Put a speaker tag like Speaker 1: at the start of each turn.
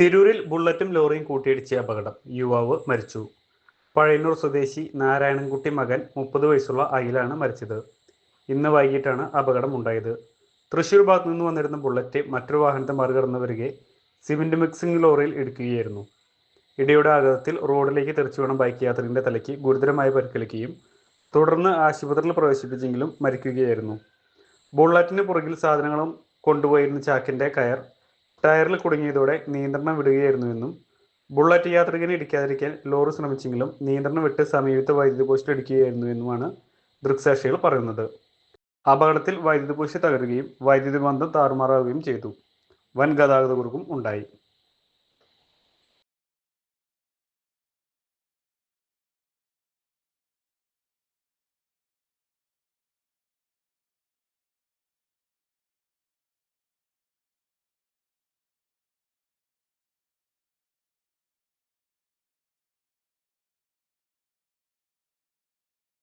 Speaker 1: തിരൂരിൽ ബുള്ളറ്റും ലോറിയും കൂട്ടിയിടിച്ച അപകടം. യുവാവ് മരിച്ചു. പഴയന്നൂർ സ്വദേശി നാരായണൻകുട്ടി മകൻ മുപ്പത് വയസ്സുള്ള അയിലാണ് മരിച്ചത്. ഇന്ന് വൈകിട്ടാണ് അപകടം ഉണ്ടായത്. തൃശൂർ ഭാഗത്ത് നിന്ന് വന്നിരുന്ന ബുള്ളറ്റ് മറ്റൊരു വാഹനത്തെ മറികടന്ന് വരികെ സിമന്റ് മിക്സിംഗ് ലോറിയിൽ ഇടിക്കുകയായിരുന്നു. ഇടിയുടെ ആഘാതത്തിൽ റോഡിലേക്ക് തെറിച്ചു വീണ ബൈക്ക് യാത്രികന്റെ തലയ്ക്ക് ഗുരുതരമായി പരിക്കേൽക്കുകയും തുടർന്ന് ആശുപത്രിയിൽ പ്രവേശിപ്പിച്ചെങ്കിലും മരിക്കുകയായിരുന്നു. ബുള്ളറ്റിന് പുറകിൽ സാധനങ്ങളും കൊണ്ടുപോയിരുന്ന ചാക്കിന്റെ കയർ ടയറിൽ കുടുങ്ങിയതോടെ നിയന്ത്രണം വിടുകയായിരുന്നുവെന്നും ബുള്ളറ്റ് യാത്രികനെ ഇടിക്കാതിരിക്കാൻ ലോറി ശ്രമിച്ചെങ്കിലും നിയന്ത്രണം വിട്ട് സമീപത്തെ വൈദ്യുതി പോസ്റ്റ് ഇടിക്കുകയായിരുന്നുവെന്നുമാണ് ദൃക്സാക്ഷികൾ പറയുന്നത്. അപകടത്തിൽ വൈദ്യുതി പോസ്റ്റ് തകരുകയും വൈദ്യുതി ബന്ധം താറുമാറാവുകയും ചെയ്തു. വൻ ഗതാഗത കുറുക്കും ഉണ്ടായി.